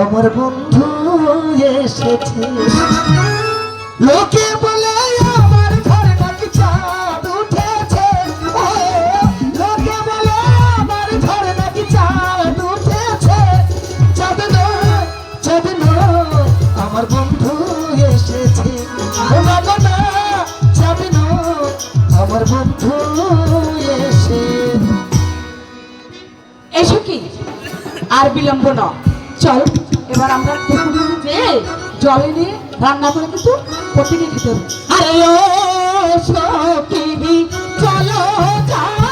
আমার বন্ধু এসেছে। লোকে বলে আমার নাকি লোকে আমার নাকি চাঁদ আমার বন্ধু চাঁদ আমার বন্ধু এসে এসো কি? আর বিলম্ব না চল। এবার আমরা পুকুরে যে জল নিয়ে রান্না করে কিন্তু প্রতিদিন খেতে হবে চলো যাই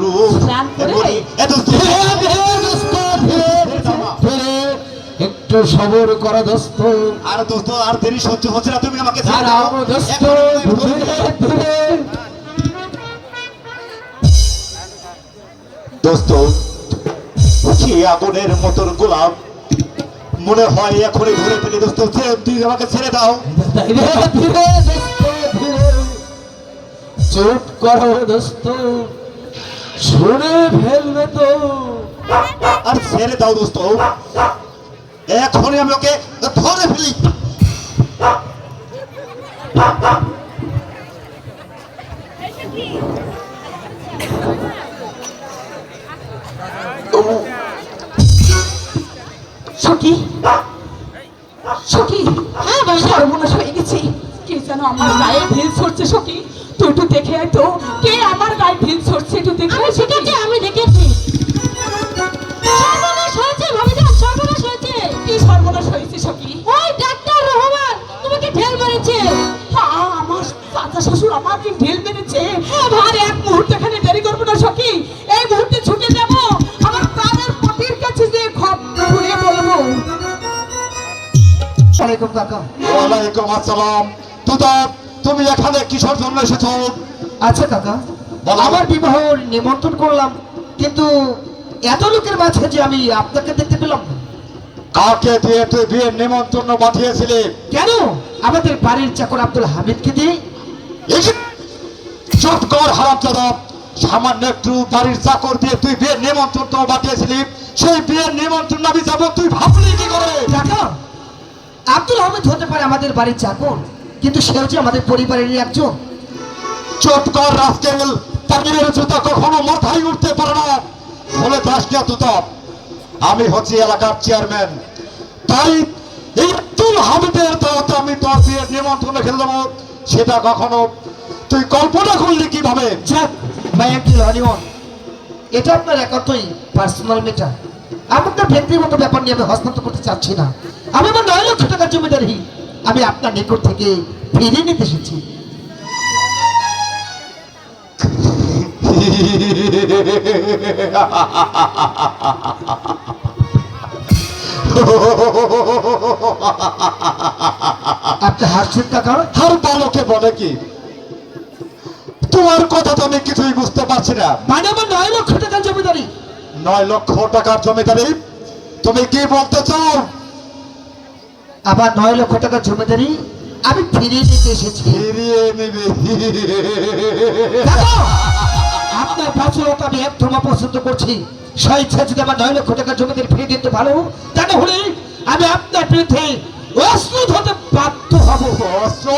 রূপ একটু সবর করা দোস্ত। আর দোস্ত আর দেরি সহ্য হচ্ছে না তুমি আমাকে। দোস্ত কি আগুনের মতন গোলাপ। মনে হয় এখনই ঘুরে ফেলি। দোস্ত তুই আমাকে ছেড়ে দাও। চুপ করো দোস্ত। শুনে ফেলবে তো। আর ছেড়ে দাও দোস্ত। এখনই আমি ওকে ধরে ফেলি। সখী সখী হ্যাঁ সর্বনাশ হয়ে গেছে। কে যেন আমার গায়ে ঢিল ছড়ছে সখী? তুই একটু দেখে আয় তো। কে আমার গায়ে ঢিল ছড়ছে একটু দেখে ঠিক আছে আমি দেখেছি। সর্বনাশ হয়েছে ভাবিজান সর্বনাশ হয়েছে। কি সর্বনাশ হয়েছে সখী? ওই ডাক্তার রহমান তোমাকে ঢেল মেরেছে। হ্যাঁ আমার চাচা শ্বশুর আমাকে ঢেল মেরেছে। আর এক মুহূর্ত এখানে দেরি করব না সখী। এই মুহূর্তে ছুটে যাব। আমার প্রাণের পতির কাছে যে খপ ঘুরে বলব। ওয়ালাইকুম কাকা। ওয়ালাইকুম আসসালাম। তুদা তুমি এখানে কিসের জন্য এসেছ। আচ্ছা কাকা আমার বিবাহ নিমন্ত্রণ করলাম কিন্তু এত লোকের মাঝে যে আমি আপনাকে দেখতে পেলাম। কাকে দিয়ে তুই বিয়ের নিমন্ত্রণ পাঠিয়েছিলি? কেন? আমাদের বাড়ির চাকর আব্দুল হামিদকে দিয়ে। চুপ কর হারাম সামান্য একটু বাড়ির চাকর দিয়ে তুই বিয়ের নিমন্ত্রণ তো পাঠিয়েছিলি। সেই বিয়ের নিমন্ত্রণ আমি যাব তুই ভাবলি কি করে? আব্দুল হামিদ হতে পারে আমাদের বাড়ির চাকর। কিন্তু সেও যে আমাদের পরিবারেরই একজন। চুপ কর রাস্কেল তামিলের জুতা কখনো মাথায় উঠতে পারে না। বলে না তুই আমি হচ্ছি এলাকার চেয়ারম্যান। তাই এই আব্দুল হামিদের দাওয়াতে আমি তোর বিয়ের নিমন্ত্রণে খেলে দেবো। সেটা কখনো তুই কল্পনা করলি কীভাবে? যাক মায়াকিল হরিমন এটা আপনার একান্তই পার্সোনাল মেটার আপনার ব্যক্তিগত ব্যাপার নিয়ে আমি হস্তান্তর করতে চাচ্ছি না। আমি আমার নয় লক্ষ টাকার জমিদারি আমি আপনার নিকট থেকে ফিরিয়ে নিতে এসেছি। আপনি হাসছেন কাকা হার বালকে বলে কি? তোমার কথা তো আমি কিছুই বুঝতে পারছি না। মানে আমার নয় লক্ষ টাকার জমিদারি। নয় লক্ষ টাকার জমিদারি? তুমি কি বলতে চাও? আবার নয় লক্ষ টাকার জমিদারি আমি ফিরিয়ে নিতে এসেছি। ফিরিয়ে নিবি। আপনার বছরত আমি একদম অপছন্দ করছি। স্বেচ্ছা যদি আমার নয় লক্ষ টাকার জমিদারি ফিরিয়ে দিতে ভালো তা না হলে আমি আপনার বিরুদ্ধে অস্ত্র হতে বাধ্য হব। অস্ত্র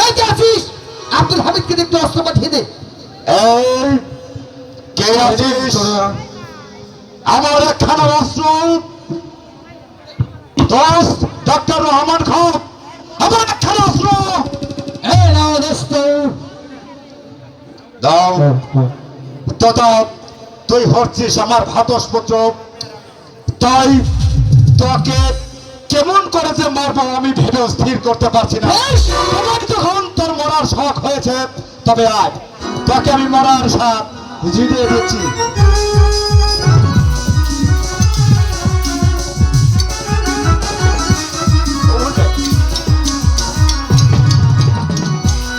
এই যে আছিস আব্দুল হামিদকে দেখতে অস্ত্র পাঠিয়ে দে। এই কে আছিস? আমার একখানা অস্ত্র দোস্ত ডক্টর রহমান খান আমার অস্ত্র এই নাও দোস্ত। দাও। তথা তুই হচ্ছিস আমার ভাতস পুত্র। তাই তোকে কেমন করে যে মারবো আমি ভেবে স্থির করতে পারছি না। তোমার যখন তোর মরার শখ হয়েছে তবে আজ তোকে আমি মরার সাথ জিতিয়ে দিচ্ছি।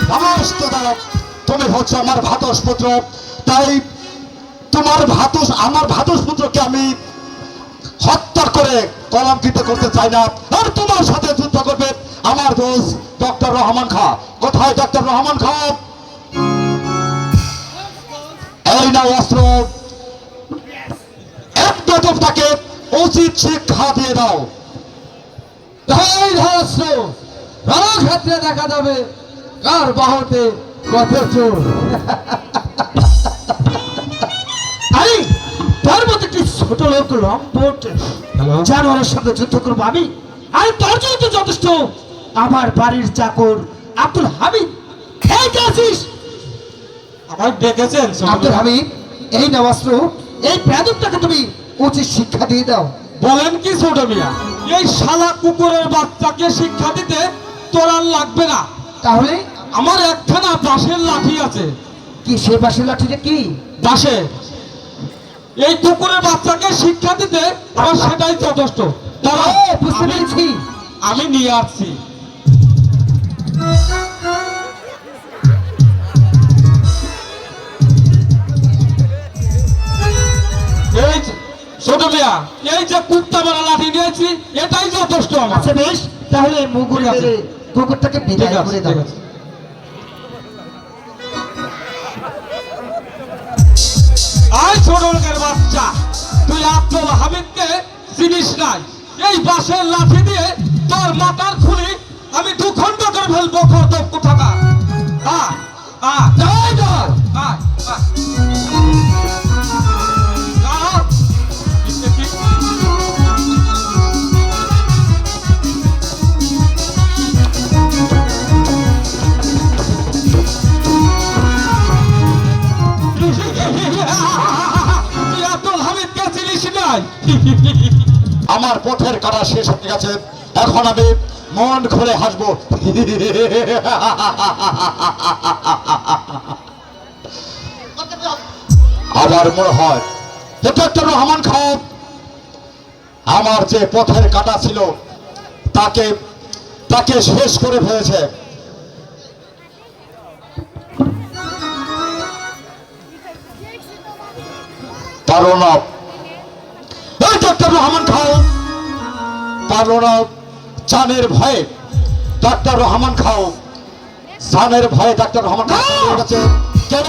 সমস্ত দাও। তুমি হচ্ছে আমার ভাতস পুত্র। তাই তোমার ভাতস আমার ভাতস পুত্রকে আমি হত্যা করে কলঙ্কিত করতে চাই না। আর তোমার সাথে যুদ্ধ করবে আমার দোষ ডক্টর রহমান খা। কোথায় ডক্টর রহমান খা? এই না অস্ত্র। একদম তাকে উচিত শিক্ষা দিয়ে দাও। এই ধস্ত রণক্ষেত্রে দেখা যাবে। কার বাহুতে কত চোর? আরে তোর মতো একটি ছোট লোক লম্পট জানোয়ারের সঙ্গে যুদ্ধ করব আমি? আরে তোর জন্য তো যথেষ্ট। আমার বাড়ির চাকর আব্দুল হামিদ। কে আছিস? আমায় ডেকেছেন আব্দুল হামিদ এই না অস্ত্র। এই প্রাদুরটাকে তুমি উচিত শিক্ষা দিয়ে দাও। বলেন কি ছোট মিয়া এই শালা কুকুরের বাচ্চাকে শিক্ষা দিতে তোর আর লাগবে না। তাহলে আমার একখানা বাঁশের লাঠি আছে। কি সে বাসের লাঠিটা কি? বাসে এই কুকুরের বাচ্চাকে শিক্ষা দিতে আমার সেটাই যথেষ্ট। দাঁড়াও, বুঝতে আমি- পেরেছি। আমি নিয়ে আসছি। এই যে, ছোট মিয়া এই যে কুত্তা মারা লাঠি নিয়েছি এটাই যথেষ্ট আমার। আচ্ছা বেশ তাহলে মুগুর আছে। কুকুরটাকে বিদায় করে দাও। আয় ছোট বাচ্চা তুই আব্দুল হামিদকে চিনিস নাই। এই বাসের লাঠি দিয়ে তোর মাথার খুলি আমি দু খণ্ড করে ফেলব কত কোথাকা আ আয়। নাই। আমার পথের কাটা শেষ হয়ে গেছে। এখন আমি মন খুলে হাসবো। আবার মনে হয়, এটা রহমান খান। আমার যে পথের কাটা ছিল, তাকে তাকে শেষ করে ফেলেছে। পারো না রহমান খান পারো না চানের ভয়ে ডাক্তার রহমান খাও। জানের ভয়ে ডাক্তার রহমান খাও। কেন?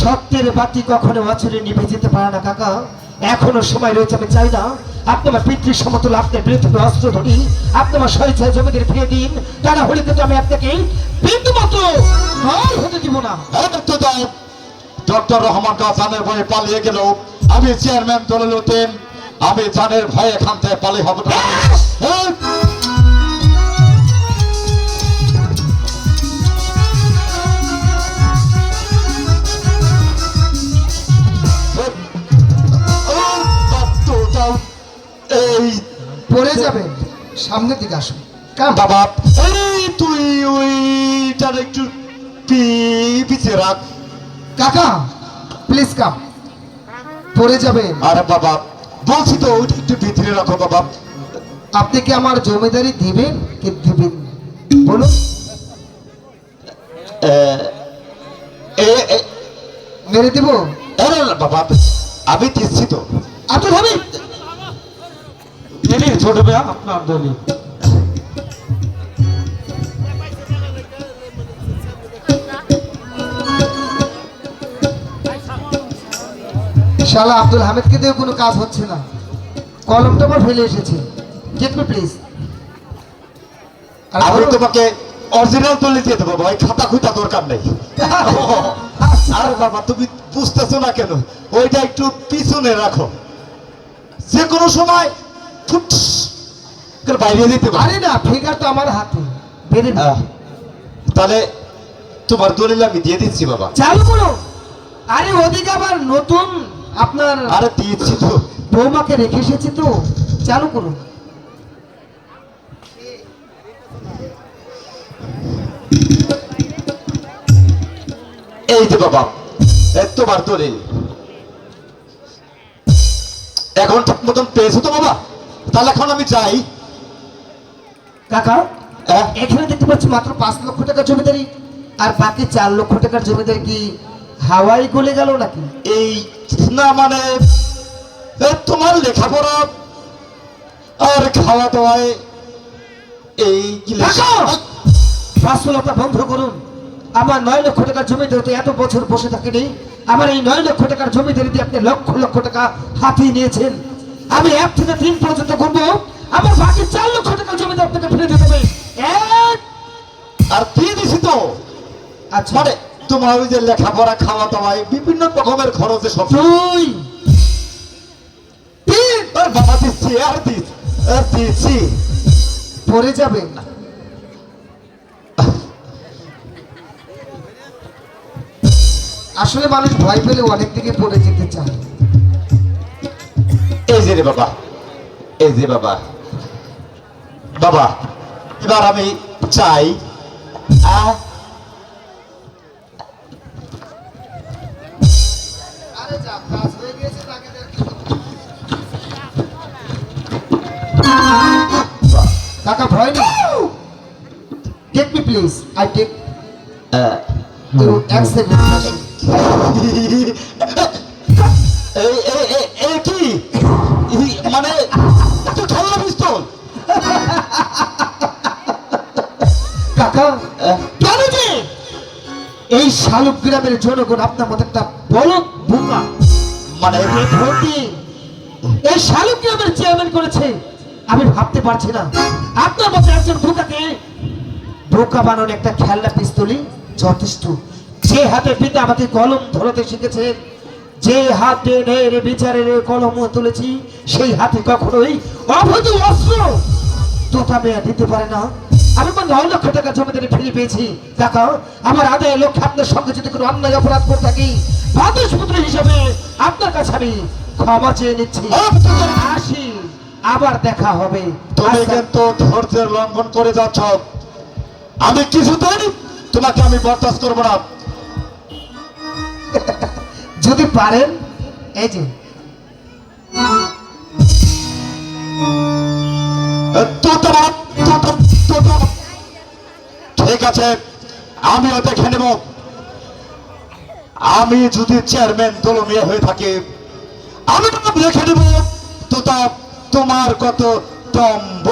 সত্যের বাতি কখনো বছরে নিভে যেতে পারে না কাকা। এখনও সময় রয়েছে আমি চাই না। আপনি আমার পিতৃ সমতুল আপনার বিরুদ্ধে অস্ত্র ধরি আপনি আমার স্বেচ্ছায় জমিদের ফিরে দিন। তা না হলে কিন্তু আমি আপনাকে বিন্দু মাত্র হতে দিব না। ডক্টর রহমান কা জানের ভয়ে পালিয়ে গেল। আমি চেয়ারম্যান দলের উঠেন আমি জানের ভয়ে এখান থেকে পালিয়ে হব না। পড়ে যাবেন সামনের দিকে আসুন। বাবা এই তুই ওইটার একটু পিছিয়ে রাখ। কাকা প্লিজ কাম পড়ে যাবেন। আরে বাবা বলছি তো ওইটা একটু ভিতরে রাখো বাবা। আপনি কি আমার জমিদারি দিবেন? কি দিবেন? বলুন। মেরে দিব? বাবা আমি দিচ্ছি তো। হামিদ এনে ছোট ভাইয়া আপনার দলিল। শালা আব্দুল হামিদকে দিয়ে কোনো কাজ হচ্ছে না। কলমটা আমার ফেলে এসেছে। গেট মি প্লিজ আমি তোমাকে অরিজিনাল তুলে দিয়ে দেবো ভাই খাতা খুঁতা দরকার নেই। আরে বাবা তুমি বুঝতেছো না কেন? ওইটা একটু পিছনে রাখো। যে কোনো সময় ফুট বাইরে দিতে পারে। আরে না ফিগার তো আমার হাতে। বেরে না তাহলে তোমার দলিল আমি দিয়ে দিচ্ছি বাবা। চালু করো। আরে ওদিকে আবার নতুন আপনার আরে দিয়েছি তো। বৌমাকে রেখে এসেছি তো। চালু করুন। এই যে বাবা এই তোমার দলিল এখন ঠিক মতন পেয়েছ তো বাবা? তাহলে এখন আমি চাই কাকা হ্যাঁ? এখানে দেখতে পাচ্ছি মাত্র পাঁচ লক্ষ টাকার জমিদারি আর বাকি চার লক্ষ টাকার জমিদারি কি হাওয়াই গলে গেল নাকি? এই না মানে তোমার লেখাপড়া আর খাওয়া দাওয়ায় এই! বাস্তবতা বন্ধ করুন। আমার নয় লক্ষ টাকার জমিদারিতে এত বছর বসে থাকেনি আমার এই নয় লক্ষ টাকার জমিদারিতে আপনি লক্ষ লক্ষ টাকা হাতিয়ে নিয়েছেন আমি এক থেকে তিন পর্যন্ত ঘুরবো আমার বাকি চার লক্ষ টাকার জমিদার আপনাকে ফিরে দিতে হবে। এক আর দিয়ে দিছি তো। আচ্ছা। মানে তোমার ওই যে লেখাপড়া খাওয়া দাওয়ায় বিভিন্ন রকমের খরচে সব বাবা দিচ্ছি আর দিচ্ছি আর দিচ্ছি। পড়ে যাবেন আসলে মানুষ ভয় পেলে অনেক দিকে পড়ে যেতে চায়। এই যে রে বাবা এই যে বাবা। বাবা এবার আমি চাই আহ, কাকা ভয় নেই। Take me please I take you এক সেকেন্ড এই কি? মানে এত খেলনা পিস্তল কাকা কেন যে? এই শালুক গ্রামের জনগণ আপনার মতো একটা বলদ বোকা। মানে দিয়ে এই শালুক গ্রামের চেয়ারম্যান করেছে। আমি ভাবতে পারছি না। আপনার মতো একজন বোকাকে বোকা বানানোর একটা খেলনা পিস্তলই যথেষ্ট। যে হাতে পিতা আমাকে কলম ধরতে শিখেছে যে হাতে ন্যায়ের বিচারের কলম তুলেছি সেই হাতে কখনোই অবৈধ অস্ত্র তোতা মেয়া দিতে পারে না। আমি আমার নয় লক্ষ টাকা জমিদারি ফিরে পেয়েছি। টাকা আমার আদায় লক্ষ্যে আপনার সঙ্গে যদি কোনো অন্যায় অপরাধ করে থাকি ভাদুষপুত্র হিসেবে আপনার কাছে আমি ক্ষমা চেয়ে নিচ্ছি। আসি। আবার দেখা হবে। তুমি আচ্ছা, কিন্তু ধৈর্যের লঙ্ঘন করে যাচ্ছ। আমি কিছুতেই তোমাকে আমি বরদাস্ত করব না। যদি পারেন এই যে। ঠিক আছে আমিও দেখে নেব। আমি যদি চেয়ারম্যান দলনীয় হয়ে থাকি আমি দেখে নেব তো তা তোমার কত দম্ভ